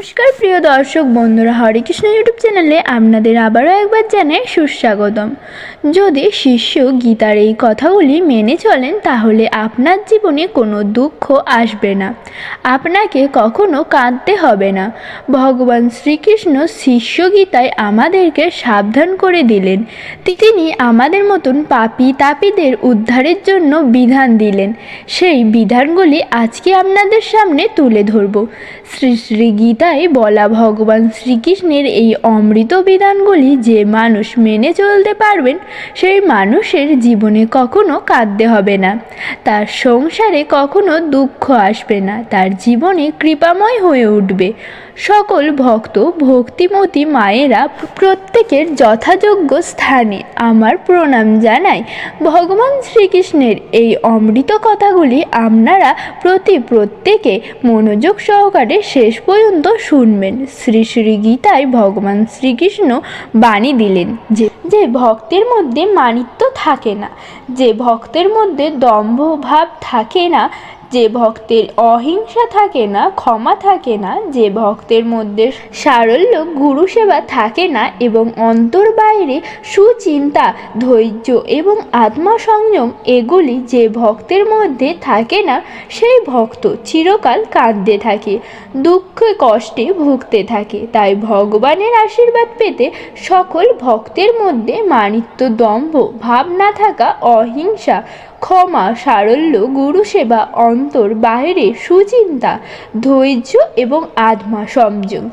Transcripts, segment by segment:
নমস্কার, প্রিয় দর্শক বন্ধুরা, হরে কৃষ্ণ ইউটিউব চ্যানেলে আপনাদের আবারও একবার জানাই সুস্বাগতম। যদি শিষ্য গীতার এই কথাগুলি মেনে চলেন, তাহলে আপনার জীবনে কোনো দুঃখ আসবে না। আপনাকে কখনো কাঁদতে হবে না। ভগবান শ্রীকৃষ্ণ শিষ্য গীতায় আমাদেরকে সাবধান করে দিলেন। তিনি আমাদের মতন পাপি তাপিদের উদ্ধারের জন্য বিধান দিলেন। সেই বিধানগুলি আজকে আপনাদের সামনে তুলে ধরব। শ্রী শ্রী গীতায় বলা ভগবান শ্রীকৃষ্ণের এই অমৃত বিধানগুলি যে মানুষ মেনে চলতে পারবেন, সেই মানুষের জীবনে কখনো কাঁদতে হবে না। তার সংসারে কখনো দুঃখ আসবে না, তার জীবনে কৃপাময় হয়ে উঠবে। সকল ভক্ত, ভক্তিমতী মায়েরা প্রত্যেকের যথাযোগ্য স্থানে আমার প্রণাম জানাই। ভগবান শ্রীকৃষ্ণের এই অমৃত কথাগুলি আপনারা প্রতি প্রত্যেকে মনোযোগ সহকারে শেষ পর্যন্ত শুনবেন। শ্রী শ্রী গীতায় ভগবান শ্রীকৃষ্ণ বাণী দিলেন যে যে ভক্তের মধ্যে মানিত্য থাকে না, যে ভক্তের মধ্যে দম্ভ ভাব থাকে না যে ভক্তের অহিংসা থাকে না, ক্ষমা থাকে না, যে ভক্তের মধ্যে সারল্য গুরু সেবা থাকে না এবং অন্তর বাইরে সুচিন্তা, ধৈর্য এবং আত্মসংযম এগুলি যে ভক্তের মধ্যে থাকে না, সেই ভক্ত চিরকাল কাঁদতে থাকে, দুঃখে কষ্টে ভুগতে থাকে। তাই ভগবানের আশীর্বাদ পেতে সকল ভক্তের মধ্যে মানিত্য দম্ভ ভাব না থাকা, অহিংসা, ক্ষমা, সারল্য গুরু সেবা অন্তর বাইরে সুচিন্তা, ধৈর্য এবং আত্মা সংযম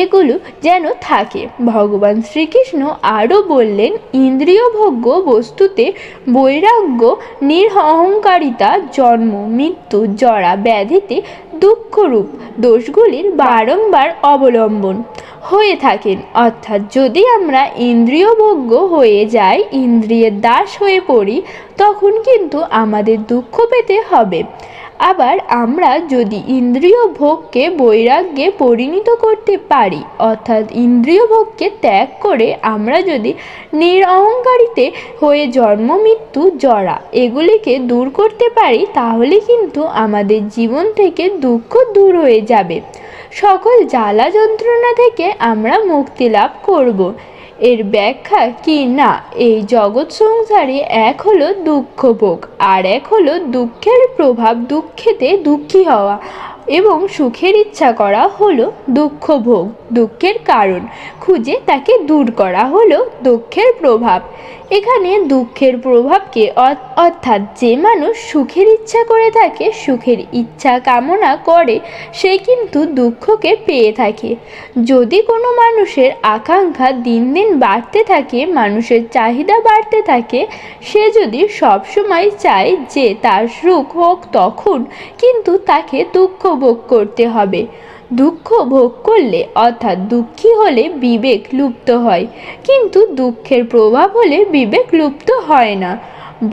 এগুলো যেন থাকে। ভগবান শ্রীকৃষ্ণ আরও বললেন ইন্দ্রিয় ভোগ্য বস্তুতে বৈরাগ্য, নিরহংকারিতা, জন্ম, মৃত্যু, জরা ব্যাধিতে দুঃখরূপ দোষগুলির বারংবার অবলম্বন হয়ে থাকেন। অর্থাৎ যদি আমরা ইন্দ্রিয় ভোগ্য হয়ে যাই, ইন্দ্রিয়ের দাস হয়ে পড়ি, তখন কিন্তু আমাদের দুঃখ পেতে হবে। আবার আমরা যদি ইন্দ্রিয় ভোগকে বৈরাগ্যে পরিণত করতে পারি, অর্থাৎ ইন্দ্রিয় ভোগকে ত্যাগ করে আমরা যদি নিরহংকারিতে হয়ে জন্ম মৃত্যু জরা এগুলিকে দূর করতে পারি, তাহলে কিন্তু আমাদের জীবন থেকে দুঃখ দূর হয়ে যাবে। সকল জ্বালা যন্ত্রণা থেকে আমরা মুক্তি লাভ করব। এর ব্যাখ্যা কি? না, এই জগৎ সংসারে এক হলো দুঃখ ভোগ আর এক হলো দুঃখের প্রভাব দুঃখেতে দুঃখী হওয়া। এবং সুখের ইচ্ছা করা হলো দুঃখ ভোগ দুঃখের কারণ। খুঁজে তাকে দূর করা হলো দুঃখের প্রভাব। এখানে দুঃখের প্রভাবকে অর্থাৎ যে মানুষ সুখের ইচ্ছা করে থাকে, সুখের ইচ্ছা কামনা করে, সে কিন্তু দুঃখকে পেয়ে থাকে। যদি কোনো মানুষের আকাঙ্ক্ষা দিন দিন বাড়তে থাকে, মানুষের চাহিদা বাড়তে থাকে, সে যদি সবসময় চায় যে তার সুখ হোক তখন কিন্তু তাকে দুঃখ ভোগ করতে হবে। দুঃখ ভোগ করলে অর্থাৎ দুঃখী হলে বিবেক লুপ্ত হয়, কিন্তু দুঃখের প্রভাব হলে বিবেক লুপ্ত হয় না।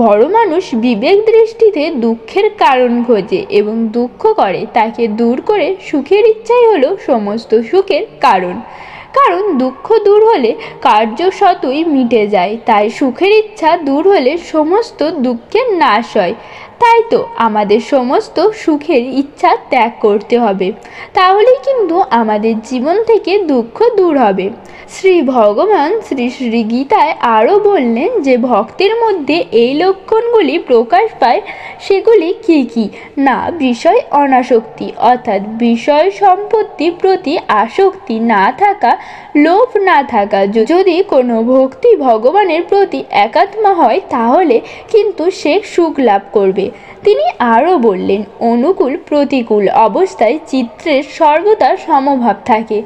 বড় মানুষ বিবেক দৃষ্টিতে দুঃখের কারণ খোঁজে এবং দুঃখ করে, তাকে দূর করে সুখের ইচ্ছাই হলো সমস্ত সুখের কারণ। কারণ দুঃখ দূর হলে কার্য সতই মিটে যায়, তাই সুখের ইচ্ছা দূর হলে সমস্ত দুঃখের নাশ হয়। তাই তো আমাদের সমস্ত সুখের ইচ্ছা ত্যাগ করতে হবে। তাহলেই কিন্তু আমাদের জীবন থেকে দুঃখ দূর হবে। শ্রী ভগবান শ্রী শ্রী গীতায় আরও বললেন যে, ভক্তের মধ্যে এই লক্ষণগুলি প্রকাশ পায়, সেগুলি কি কি? না, বিষয় অনাসক্তি, অর্থাৎ বিষয় সম্পত্তি প্রতি আসক্তি না থাকা, লোভ না থাকা। যদি কোনো ভক্তি ভগবানের প্রতি একাত্মা হয়, তাহলে কিন্তু সে সুখ লাভ করবে। তিনি আরও বললেন, অনুকূল প্রতিকূল অবস্থায় চিত্রের সর্বদা সমভাব থাকে।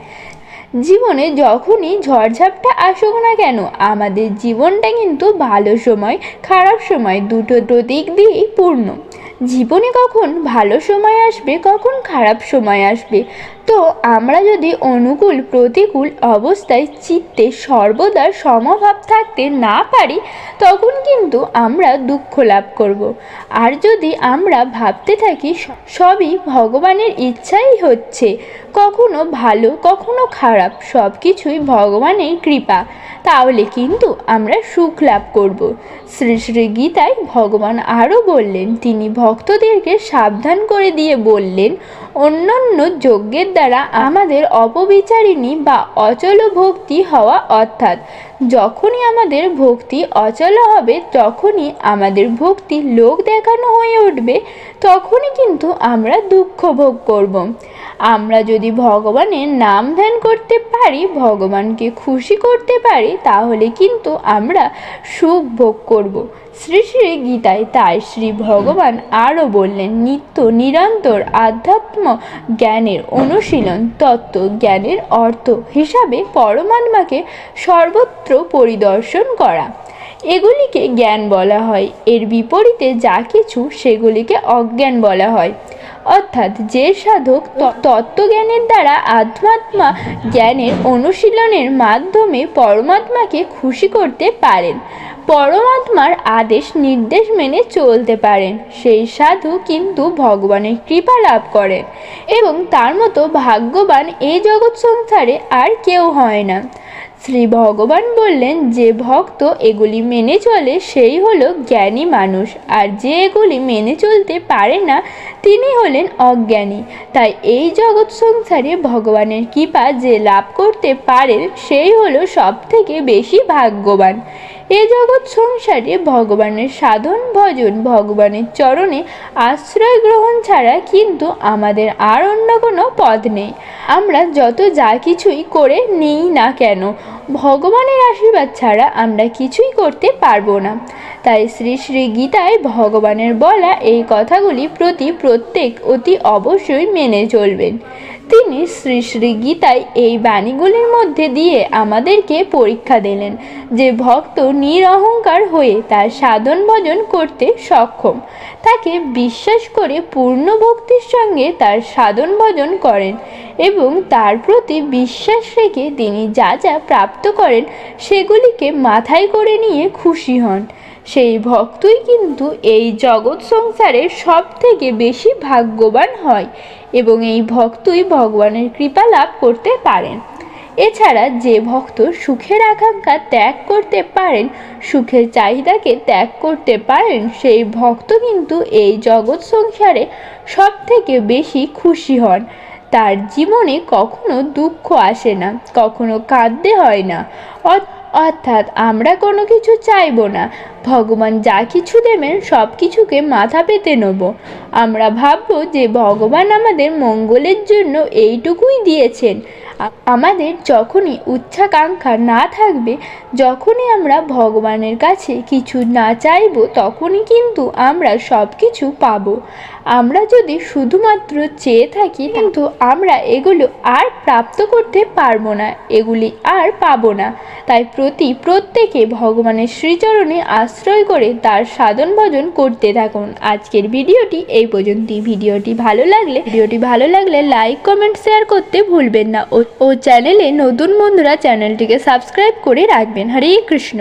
জীবনে যখনই ঝড়ঝাপটা আসুক না কেন, আমাদের জীবনটা কিন্তু ভালো সময়, খারাপ সময় দুটো প্রতীক দিয়েই পূর্ণ। জীবনে কখন ভালো সময় আসবে, কখন খারাপ সময় আসবে। তো আমরা যদি অনুকূল, প্রতিকূল অবস্থায় চিত্তে সর্বদা সমভাব থাকতে না পারি, তখন কিন্তু আমরা দুঃখ লাভ করব। আর যদি আমরা ভাবতে থাকি, সবই ভগবানের ইচ্ছাই হচ্ছে। কখনো ভালো, কখনো খারাপ সব কিছুই ভগবানের কৃপা। তাহলে কিন্তু আমরা সুখ লাভ করব। শ্রী শ্রী গীতায় ভগবান আরও বললেন, তিনি ভক্তদেরকে সাবধান করে দিয়ে বললেন, অন্যান্য যজ্ঞের দ্বারা আমাদের অপবিচারিণী বা অচল ভক্তি হওয়া অর্থাৎ যখনই আমাদের ভক্তি অচল হবে, তখনই আমাদের ভক্তি লোক দেখানো হয়ে উঠবে, তখনই কিন্তু আমরা দুঃখ ভোগ করব। আমরা যদি ভগবানের নাম ধ্যান করতে পারি, ভগবানকে খুশি করতে পারি, তাহলে কিন্তু আমরা সুখ ভোগ করব। শ্রী শ্রী গীতায় তাই শ্রী ভগবান আরও বললেন, নিত্য নিরন্তর আধ্যাত্ম জ্ঞানের অনুশীলন তত্ত্ব জ্ঞানের অর্থ হিসাবে পরমাত্মাকে সর্বত্র পরিদর্শন করা। এগুলিকে জ্ঞান বলা হয়। এর বিপরীতে যা কিছু সেগুলিকে অজ্ঞান বলা হয়। অর্থাৎ যে সাধক তত্ত্বজ্ঞানের দ্বারা আধ্যাত্মা জ্ঞানের অনুশীলনের মাধ্যমে পরমাত্মাকে খুশি করতে পারেন, পরমাত্মার আদেশ নির্দেশ মেনে চলতে পারেন। সেই সাধু কিন্তু ভগবানের কৃপা লাভ করেন এবং তার মতো ভাগ্যবান এই জগৎ সংসারে আর কেউ হয় না। শ্রী ভগবান বললেন, যে ভক্ত এগুলি মেনে চলে, সেই হলো জ্ঞানী মানুষ। আর যে এগুলি মেনে চলতে পারে না, তিনি হলেন অজ্ঞানী। তাই এই জগৎ সংসারে ভগবানের কৃপা যে লাভ করতে পারে, সেই হলো সব থেকে বেশি ভাগ্যবান। এ জগৎ সংসারে ভগবানের সাধন ভজন ভগবানের চরণে আশ্রয় গ্রহণ ছাড়া কিন্তু আমাদের আর অন্য কোনো পথ নেই। আমরা যত যা কিছুই করে নিই না কেন, ভগবানের আশীর্বাদ ছাড়া আমরা কিছুই করতে পারব না। তাই শ্রী শ্রী গীতায় ভগবানের বলা এই কথাগুলি প্রতি প্রত্যেক অতি অবশ্যই মেনে চলবেন। তিনি শ্রী শ্রী গীতায় এই বাণীগুলির মধ্যে দিয়ে আমাদেরকে পরীক্ষা দিলেন যে ভক্ত নিরহংকার হয়ে তার সাধন ভজন করতে সক্ষম। তাকে বিশ্বাস করে পূর্ণ ভক্তির সঙ্গে তার সাধন ভজন করেন এবং তার প্রতি বিশ্বাস রেখে তিনি যা যা প্রাপ্ত করেন সেগুলিকে মাথায় করে নিয়ে খুশি হন। সেই ভক্তই কিন্তু এই জগৎ সংসারের সব থেকে বেশি ভাগ্যবান হয় এবং এই ভক্তই ভগবানের কৃপা লাভ করতে পারেন। এছাড়া যে ভক্ত সুখের আকাঙ্ক্ষা ত্যাগ করতে পারেন, সুখের চাহিদাকে ত্যাগ করতে পারেন, সেই ভক্ত কিন্তু এই জগৎ সংসারে সব থেকে বেশি খুশি হন। তার জীবনে কখনো দুঃখ আসে না, কখনো কাঁদতে হয় না। অর্থাৎ আমরা কোনো কিছু চাইব না। ভগবান যা কিছু দেবেন সব কিছুকে মাথা পেতে নেব। আমরা ভাববো যে ভগবান আমাদের মঙ্গলের জন্য এইটুকুই দিয়েছেন। আমাদের যখনই উচ্চাকাঙ্ক্ষা না থাকবে, যখনই আমরা ভগবানের কাছে কিছু না চাইব, তখনই কিন্তু আমরা সব কিছু পাবো। আমরা যদি শুধুমাত্র চেয়ে থাকি, কিন্তু আমরা এগুলো আর প্রাপ্ত করতে পারব না, এগুলি আর পাবো না। তাই প্রতি প্রত্যেকে ভগবানের শ্রীচরণে আশ্রয় করে তার সাধন ভজন করতে থাকুন। আজকের ভিডিওটি এই পর্যন্তই। ভিডিওটি ভালো লাগলে, ভিডিওটি ভালো লাগলে লাইক কমেন্ট শেয়ার করতে ভুলবেন না। ও চ্যানেলে নতুন বন্ধুরা চ্যানেলটিকে সাবস্ক্রাইব করে রাখবেন। হরে কৃষ্ণ।